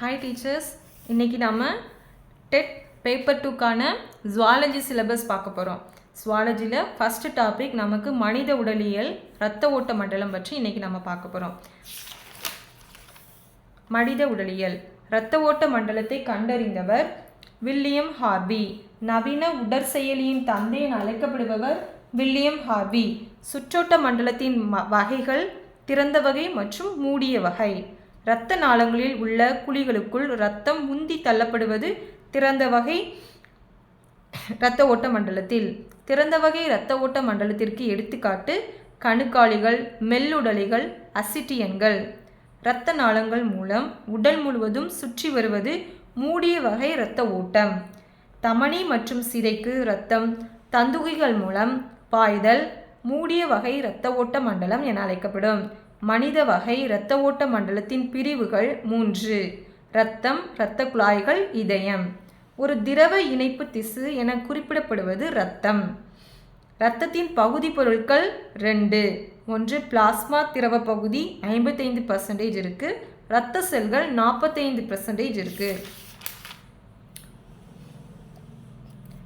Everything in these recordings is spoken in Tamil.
ஹாய் டீச்சர்ஸ் இன்றைக்கி நம்ம டெட் பேப்பர் டூக்கான ஜுவாலஜி சிலபஸ் பார்க்க போகிறோம் ஜுவாலஜியில் ஃபஸ்ட்டு டாபிக் நமக்கு மனித உடலியல் இரத்த ஓட்ட மண்டலம் பற்றி இன்றைக்கி நம்ம பார்க்க போகிறோம் மனித உடலியல் இரத்த ஓட்ட மண்டலத்தை கண்டறிந்தவர் வில்லியம் ஹார்பி. நவீன உடற்செயலியின் தந்தை என அழைக்கப்படுபவர் வில்லியம் ஹார்பி. சுற்றோட்ட மண்டலத்தின் ம- வகைகள் திறந்த வகை மற்றும் மூடிய வகை. இரத்த நாளங்களில் உள்ள குழிகளுக்குள் இரத்தம் உந்தி தள்ளப்படுவது திறந்த வகை இரத்த ஓட்ட மண்டலத்தில் திறந்த வகை இரத்த ஓட்ட மண்டலத்திற்கு எடுத்துக்காட்டு கணுக்காலிகள் மெல்லுடலிகள் அசிட்டியன்கள். இரத்த நாளங்கள் மூலம் உடல் முழுவதும் சுற்றி வருவது மூடிய வகை இரத்த ஓட்டம். தமனி மற்றும் சிதைக்கு இரத்தம் தந்துகிகள் மூலம் பாய்தல் மூடிய வகை இரத்த ஓட்ட மண்டலம் என அழைக்கப்படும். மனித வகை இரத்த ஓட்ட மண்டலத்தின் பிரிவுகள் மூன்று. இரத்தம் இரத்த குழாய்கள் இதயம். ஒரு திரவ இணைப்பு திசு என குறிப்பிடப்படுவது இரத்தம். இரத்தத்தின் பகுதி பொருட்கள் ரெண்டு. ஒன்று பிளாஸ்மா திரவ பகுதி ஐம்பத்தைந்து பர்சன்டேஜ் இருக்குது இரத்த செல்கள் நாற்பத்தைந்து பர்சன்டேஜ் இருக்குது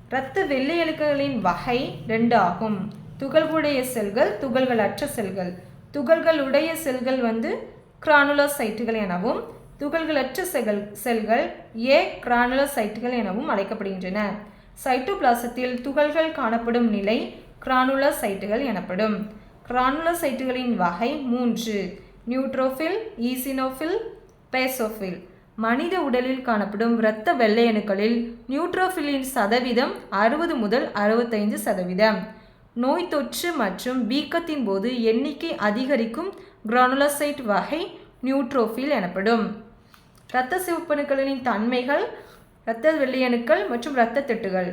இரத்த வெள்ளை அணுக்களின் வகை ரெண்டு ஆகும். துகள்களுடைய செல்கள் துகள்களற்ற செல்கள். துகள்களுடைய செல்கள் வந்து கிரானுலோசைட்டுகள் எனவும் துகள்களற்ற செல்கள் செல்கள் ஏ கிரானுலோசைட்டுகள் எனவும் அழைக்கப்படுகின்றன. சைட்டோபிளாசத்தில் துகள்கள் காணப்படும் நிலை கிரானுலோசைட்டுகள் எனப்படும். கிரானுலோசைட்டுகளின் வகை மூன்று. Neutrophil eosinophil basophil. மனித உடலில் காணப்படும் இரத்த வெள்ளையணுக்களில் நியூட்ரோஃபிலின் சதவீதம் அறுபது முதல் அறுபத்தைந்து சதவீதம். நோய் தொற்று மற்றும் வீக்கத்தின் போது எண்ணிக்கை அதிகரிக்கும் கிரானுலசைட் வகை நியூட்ரோஃபில் எனப்படும். இரத்த சிவப்பணுக்களின் தன்மைகள் இரத்த வெள்ளையணுக்கள் மற்றும் இரத்த திட்டுகள்.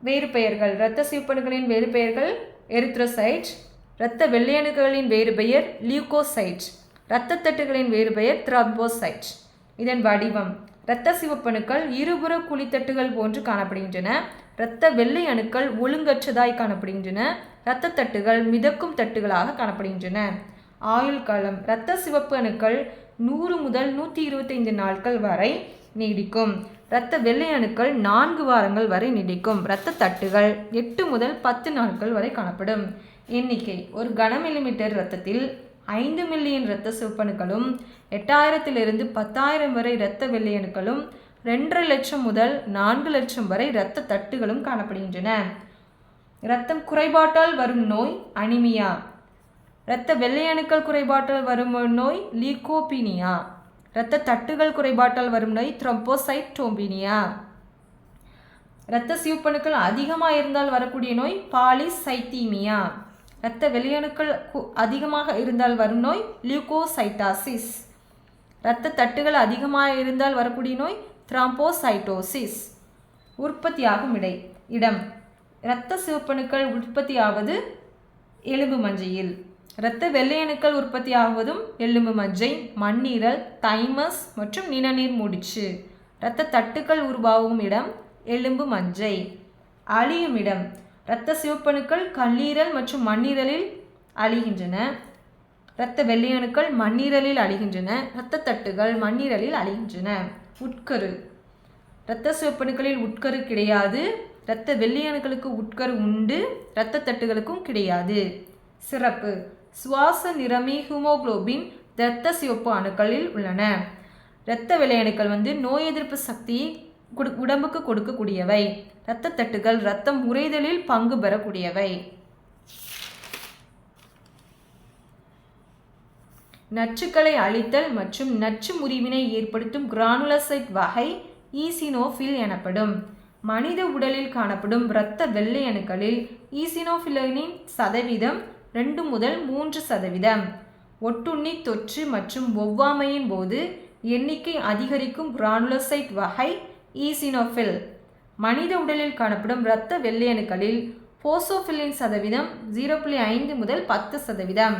வேறு பெயர்கள் இரத்த சிவப்பணுக்களின் வேறு பெயர்கள் எரித்ரோசைட் இரத்த வெள்ளையணுக்களின் வேறு பெயர் லியூகோசைட் இரத்த தட்டுகளின் வேறு பெயர் த்ரம்போசைட் இதன் வடிவம் இரத்த சிவப்பணுக்கள் இருபுற குழித்தட்டுகள் போன்று காணப்படுகின்றன. இரத்த வெள்ளை அணுக்கள் ஒழுங்கற்றதாய் காணப்படுகின்றன. இரத்த தட்டுகள் மிதக்கும் தட்டுகளாக காணப்படுகின்றன. ஆயுள் காலம் இரத்த சிவப்பு அணுக்கள் நூறு முதல் நூற்றி இருபத்தைந்து நாட்கள் வரை நீடிக்கும். இரத்த வெள்ளை அணுக்கள் நான்கு வாரங்கள் வரை நீடிக்கும். இரத்த தட்டுகள் எட்டு முதல் பத்து நாட்கள் வரை காணப்படும். எண்ணிக்கை ஒரு கன மில்லிமீட்டர் இரத்தத்தில் ஐந்து மில்லியன் இரத்த சிவப்பணுக்களும் எட்டாயிரத்திலிருந்து பத்தாயிரம் வரை இரத்த வெள்ளை அணுக்களும் ரெண்டரை லட்சம் முதல் நான்கு லட்சம் வரை இரத்த தட்டுகளும் காணப்படுகின்றன. இரத்தம் குறைபாட்டால் வரும் நோய் அனிமியா. இரத்த வெள்ளை அணுக்கள் குறைபாட்டால் வரும் நோய் லீகோபீனியா. இரத்த தட்டுகள் குறைபாட்டால் வரும் நோய் த்ரம்போசைட்டோம்பினியா. இரத்த சிவப்பணுக்கள் அதிகமாக இருந்தால் வரக்கூடிய நோய் பாலிசைத்தீமியா. இரத்த வெளியணுக்கள் கு- அதிகமாக இருந்தால் வரும் நோய் லியூகோசைட்டாசிஸ். இரத்த தட்டுகள் அதிகமாக இருந்தால் வரக்கூடிய நோய் த்ராம்போசைட்டோசிஸ் உற்பத்தியாகும் இடை. இடம். இரத்த சிவப்பணுக்கள் உற்பத்தியாவது எலும்பு மஞ்சையில். இரத்த வெள்ளையணுக்கள் உற்பத்தியாகுவதும் எலும்பு மஞ்சை மண்ணீரல் தைமஸ் மற்றும் நிணநீர் முடிச்சு. இரத்த தட்டுக்கள் உருவாகும் இடம் எலும்பு மஞ்சை. அழியும் இடம். இரத்த சிவப்பணுக்கள் கல்லீரல் மற்றும் மண்ணீரலில் அழிகின்றன. இரத்த வெள்ளையணுக்கள் மண்ணீரலில் அழிகின்றன. இரத்த தட்டுகள் மண்ணீரலில் அழிகின்றன. உட்கரு. இரத்த சிவப்பணுக்களில் உட்கரு கிடையாது. இரத்த வெள்ளையணுக்களுக்கு உட்கரு உண்டு. இரத்த தட்டுகளுக்கும் கிடையாது. சிறப்பு. சுவாச நிறமி ஹீமோகுளோபின் இரத்த சிவப்பு அணுக்களில் உள்ளன. இரத்த வெள்ளையணுக்கள் வந்து நோய் எதிர்ப்பு சக்தியை உடம்புக்கு கொடுக்கக்கூடியவை. இரத்த தட்டுகள் இரத்தம் உறைதலில் பங்கு பெறக்கூடியவை. நச்சுக்களை அழித்தல் மற்றும் நச்சு முறிவினை ஏற்படுத்தும் கிரானுலசைட் வகை ஈசினோஃபில் எனப்படும். மனித உடலில் காணப்படும் இரத்த வெள்ளை அணுக்களில் ஈசினோஃபிலினின் சதவீதம் ரெண்டு முதல் மூன்று சதவீதம். ஒட்டுண்ணி தொற்று மற்றும் ஒவ்வாமையின் போது எண்ணிக்கை அதிகரிக்கும் கிரானுலசைட் வகை ஈசினோஃபில். மனித உடலில் காணப்படும் இரத்த வெள்ளை அணுக்களில் போசோஃபிலின் சதவீதம் ஜீரோ புள்ளி ஐந்து முதல் பத்து சதவீதம்.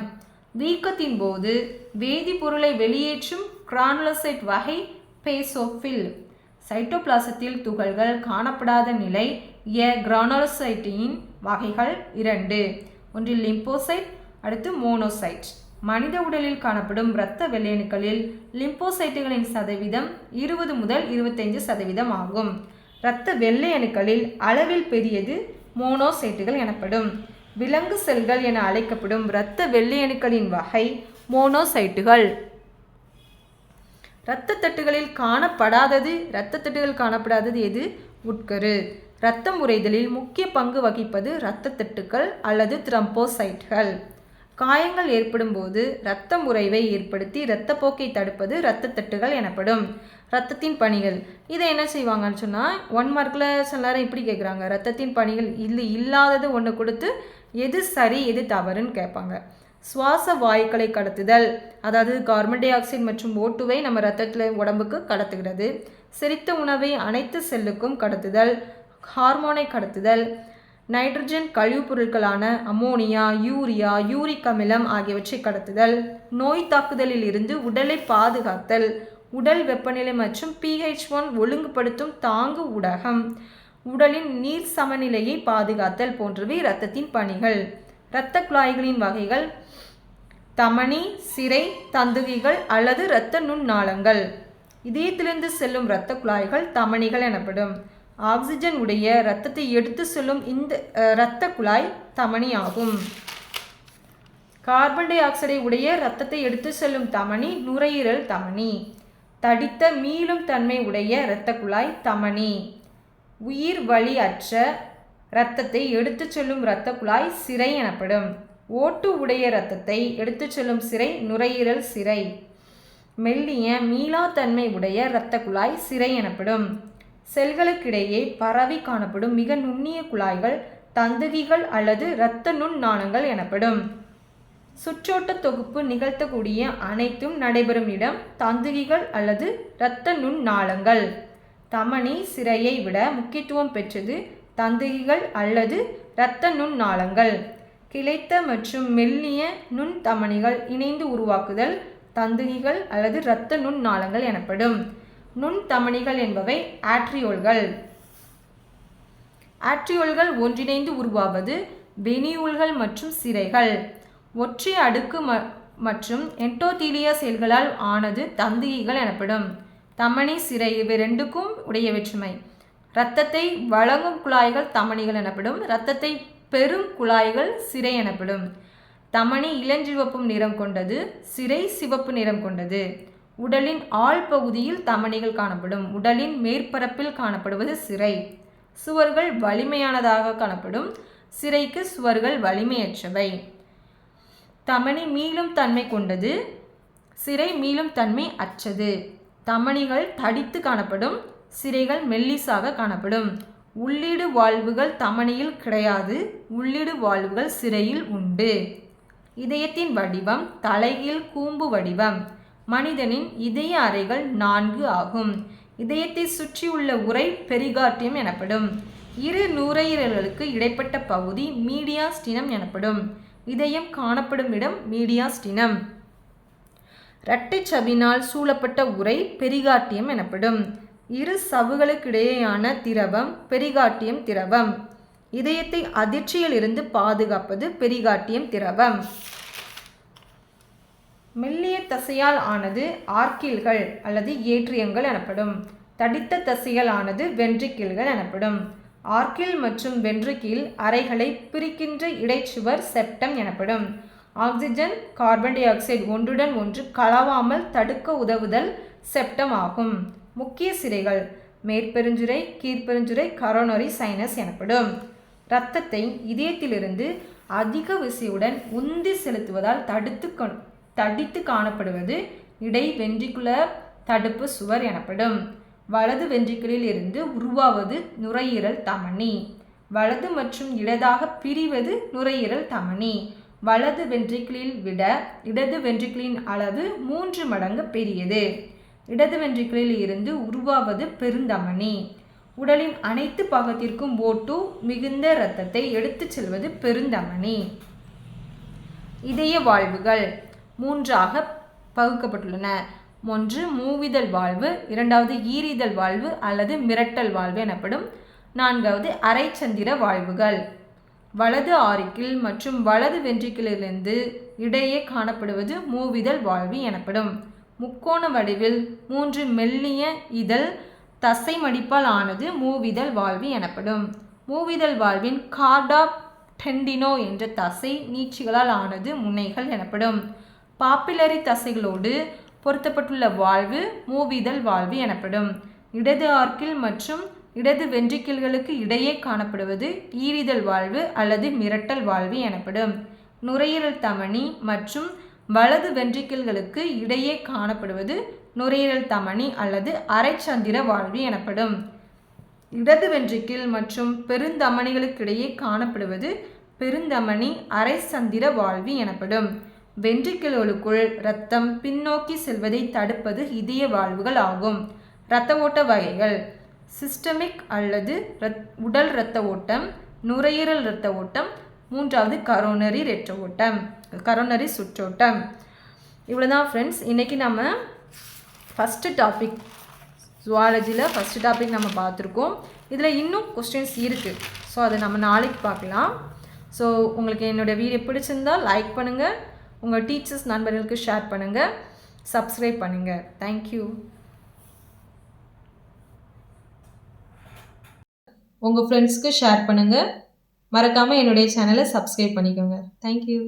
வீக்கத்தின் போது வேதிப்பொருளை வெளியேற்றும் கிரானுலசைட் வகை பேசோஃபில். சைட்டோபிளாசத்தில் துகள்கள் காணப்படாத நிலை எ கிரானோசைட்டின் வகைகள் இரண்டு. ஒன்று லிம்போசைட் அடுத்து மோனோசைட். மனித உடலில் காணப்படும் இரத்த வெள்ளையணுக்களில் லிம்போசைட்டுகளின் சதவீதம் இருபது முதல் இருபத்தைந்து சதவீதம் ஆகும். இரத்த வெள்ளையணுக்களில் அளவில் பெரியது மோனோசைட்டுகள் எனப்படும். விலங்கு செல்கள் என அழைக்கப்படும் இரத்த வெள்ளையணுக்களின் வகை மோனோசைட்டுகள். இரத்த தட்டுகளில் காணப்படாதது இரத்த தட்டுகள் காணப்படாதது எது? உட்கரு. இரத்தம் உறைதலில் முக்கிய பங்கு வகிப்பது இரத்த தட்டுக்கள் அல்லது த்ரம்போசைட்கள் காயங்கள் ஏற்படும் போது இரத்தம் உறைவை ஏற்படுத்தி இரத்தப்போக்கை தடுப்பது இரத்த தட்டுகள் எனப்படும். இரத்தத்தின் பணிகள். இதை என்ன செய்வாங்கன்னு சொன்னால் ஒன் மார்க்கில் சில நேரம் இப்படி கேட்குறாங்க இரத்தத்தின் பணிகள் இல்லை இல்லாதது ஒன்று கொடுத்து எது சரி எது தவறுன்னு கேட்பாங்க. சுவாச வாயுக்களை கடத்துதல் அதாவது கார்பன் டை ஆக்சைடு மற்றும் ஓட்டுவை நம்ம ரத்தத்தில் உடம்புக்கு கடத்துகிறது. செரித்த உணவை அனைத்து செல்லுக்கும் கடத்துதல் ஹார்மோனை கடத்துதல் நைட்ரஜன் கழிவுப் பொருட்களான அமோனியா யூரியா யூரிக் அமிலம் ஆகியவற்றை கடத்துதல் நோய் தாக்குதலில் இருந்து உடலை பாதுகாத்தல் உடல் வெப்பநிலை மற்றும் பிஹெச் ஒன் ஒழுங்குபடுத்தும் தாங்கு ஊடகம். உடலின் நீர் சமநிலையை பாதுகாத்தல் போன்றவை இரத்தத்தின் பணிகள். இரத்த குழாய்களின் வகைகள் தமனி சிறை தந்துகிகள் அல்லது இரத்த நுண்ணாளங்கள். இதயத்திலிருந்து செல்லும் இரத்த குழாய்கள் தமனிகள் எனப்படும். ஆக்சிஜன் உடைய இரத்தத்தை எடுத்து செல்லும் இந்த இரத்த குழாய் தமனி ஆகும். கார்பன் டை ஆக்சைடை உடைய இரத்தத்தை எடுத்து செல்லும் தமனி நுரையீரல் தமனி தடித்த மீளும் தன்மை உடைய இரத்த குழாய் தமனி உயிர் வழி அற்ற இரத்தத்தை எடுத்துச் செல்லும் இரத்த குழாய் சிறை எனப்படும். ஓட்டு உடைய இரத்தத்தை எடுத்துச் செல்லும் சிறை நுரையீரல் சிறை. மெல்லிய மீளாத்தன்மை உடைய இரத்த குழாய் சிறை எனப்படும். செல்களுக்கிடையே பரவி காணப்படும் மிக நுண்ணிய குழாய்கள் தந்துகிகள் அல்லது இரத்த நுண் நாணங்கள் எனப்படும். சுற்றோட்ட தொகுப்பு நிகழ்த்தக்கூடிய அனைத்தும் நடைபெறும் இடம் தந்துகிகள் அல்லது இரத்த நுண் நாளங்கள். தமனி சிறையை விட முக்கியத்துவம் பெற்றது தந்துகிகள் அல்லது இரத்த நுண்ணாளங்கள். கிளைத்த மற்றும் மெல்லிய நுண் தமனிகள் இணைந்து உருவாக்குதல் தந்துகிகள் அல்லது இரத்த நுண்ணாளங்கள் எனப்படும். நுண் தமனிகள் என்பவை ஆட்ரியோல்கள். ஆட்ரியோல்கள் ஒன்றிணைந்து உருவாவது வெனியூல்கள் மற்றும் சிறைகள். ஒற்றை அடுக்கு ம மற்றும் என்டோதீலியா செல்களால் ஆனது தந்துகிகள் எனப்படும். தமணி சிறை இவை ரெண்டுக்கும் உடைய வேற்றுமை. இரத்தத்தை வழங்கும் குழாய்கள் தமனிகள் எனப்படும். இரத்தத்தை பெரும் குழாய்கள் சிறை எனப்படும். தமனி இளஞ்சிவப்பும் நிறம் கொண்டது சிறை சிவப்பு நிறம் கொண்டது. உடலின் ஆழ் பகுதியில் தமனிகள் காணப்படும். உடலின் மேற்பரப்பில் காணப்படுவது சிறை. சுவர்கள் வலிமையானதாக காணப்படும். சிறைக்கு சுவர்கள் வலிமையற்றவை. தமனி மீளும் தன்மை கொண்டது சிறை மீளும் தன்மை அற்றது. தமனிகள் தடித்து காணப்படும் சிரைகள் மெல்லிசாக காணப்படும். உள்ளீடு வாழ்வுகள் தமனியில் கிடையாது உள்ளீடு வாழ்வுகள் சிறையில் உண்டு. இதயத்தின் வடிவம் தலையில் கூம்பு வடிவம். மனிதனின் இதய அறைகள் நான்கு ஆகும். இதயத்தை சுற்றியுள்ள உரை பெரிகார்டியம் எனப்படும். இரு நுரையீரல்களுக்கு இடைப்பட்ட பகுதி மீடியாஸ்டினம் எனப்படும். இதயம் காணப்படும் இடம் மீடியாஸ்டினம். இரட்டைச் சவினால் சூழப்பட்ட உரை பெரிகாட்டியம் எனப்படும். இரு சவுகளுக்கிடையேயான திரவம் பெரிகாட்டியம் திரவம். இதயத்தை அதிர்ச்சியில் இருந்து பாதுகாப்பது பெரிகாட்டியம் திரவம். மெல்லிய தசையால் ஆனது ஆர்க்கில்கள் அல்லது ஏற்றியங்கள் எனப்படும். தடித்த தசையால் ஆனது வென்ட்ரிக்கிள்கள் எனப்படும். ஆர்க்கில் மற்றும் வென்ட்ரிக்கில் அறைகளை பிரிக்கின்ற இடைச்சுவர் செப்டம் எனப்படும். ஆக்சிஜன் கார்பன் டை ஆக்சைடு ஒன்றுடன் ஒன்று கலவாமல் தடுக்க உதவுதல் செப்டம் ஆகும். முக்கிய சிரைகள் மேற்பெருஞ்சுரை கீழ்பெருஞ்சுரை கரோனரி சைனஸ் எனப்படும். இரத்தத்தை இதயத்திலிருந்து அதிக விசையுடன் உந்தி செலுத்துவதால் தடுத்து தடித்து காணப்படுவது இடை வென்ட்ரிகுலர் தடுப்பு சுவர் எனப்படும். வலது வென்ட்ரிக்கிளில் இருந்து உருவாவது நுரையீரல் தமனி வலது மற்றும் இடதாக பிரிவது நுரையீரல் தமனி வலது வென்ட்ரிக்கிளில் விட இடது வென்ட்ரிக்கிளின் அளவு மூன்று மடங்கு பெரியது. இடது வென்ட்ரிக்கிளில் இருந்து உருவாவது பெருந்தமனி உடலின் அனைத்து பாகத்திற்கும் ஓட்டு மிகுந்த இரத்தத்தை எடுத்துச் செல்வது பெருந்தமனி இதய வாழ்வுகள் மூன்றாக பகுக்கப்பட்டுள்ளன. ஒன்று மூவிதழ் வாழ்வு இரண்டாவது ஈரிதழ் வாழ்வு அல்லது மிரட்டல் வாழ்வு எனப்படும் நான்காவது அரைச்சந்திர வாழ்வுகள். வலது ஆரிக்கில் மற்றும் வலது வென்றிக்கிலிருந்து இடையே காணப்படுவது மூவிதழ் வாழ்வி எனப்படும். முக்கோண வடிவில் மூன்று மெல்லிய இதழ் தசை மடிப்பால் ஆனது மூவிதழ் வாழ்வி எனப்படும். மூவிதழ் வாழ்வின் கார்டா டெண்டினோ என்ற தசை நீட்சிகளால் ஆனது முனைகள் எனப்படும். பாப்பிலரி தசைகளோடு பொருத்தப்பட்டுள்ள வாழ்வு மூவிதழ் வாழ்வு எனப்படும். இடது ஆர்க்கில் மற்றும் இடது வென்ட்ரிக்கிள்களுக்கு இடையே காணப்படுவது ஈரிதழ் வாழ்வு அல்லது மிரட்டல் வாழ்வு எனப்படும். நுரையீரல் தமனி மற்றும் வலது வென்ட்ரிக்கிள்களுக்கு இடையே காணப்படுவது நுரையீரல் தமனி அல்லது அரைச்சந்திர வாழ்வு எனப்படும். இடது வென்ட்ரிக்கிள் மற்றும் பெருந்தமனிகளுக்கிடையே காணப்படுவது பெருந்தமனி அரைச்சந்திர வாழ்வி எனப்படும். வென்ட்ரிக்கிள்களுக்குள் இரத்தம் பின்னோக்கி செல்வதை தடுப்பது இதய வாழ்வுகள் ஆகும். இரத்த ஓட்ட வகைகள். சிஸ்டமிக் அல்லது ரத் உடல் இரத்த ஓட்டம் நுரையீரல் இரத்த ஓட்டம் மூன்றாவது கரோனரி ரெற்ற ஓட்டம் கரோனரி சுற்றோட்டம். இவ்வளோ தான் ஃப்ரெண்ட்ஸ் இன்றைக்கி நம்ம ஃபஸ்ட்டு டாபிக் ஜுவாலஜியில் ஃபஸ்ட்டு டாபிக் நம்ம பார்த்துருக்கோம். இதில் இன்னும் கொஸ்டின்ஸ் இருக்குது ஸோ அதை நம்ம நாளைக்கு பார்க்கலாம். ஸோ உங்களுக்கு என்னோடய வீடியோ பிடிச்சிருந்தால் லைக் பண்ணுங்கள் உங்கள் டீச்சர்ஸ் நண்பர்களுக்கு ஷேர் பண்ணுங்கள் சப்ஸ்கிரைப் பண்ணுங்கள் தேங்க்யூ உங்கள் ஃப்ரெண்ட்ஸ்க்கு ஷேர் பண்ணுங்கள் மறக்காமல் என்னுடைய சேனலை சப்ஸ்கிரைப் பண்ணிக்கோங்க. தேங்க்யூ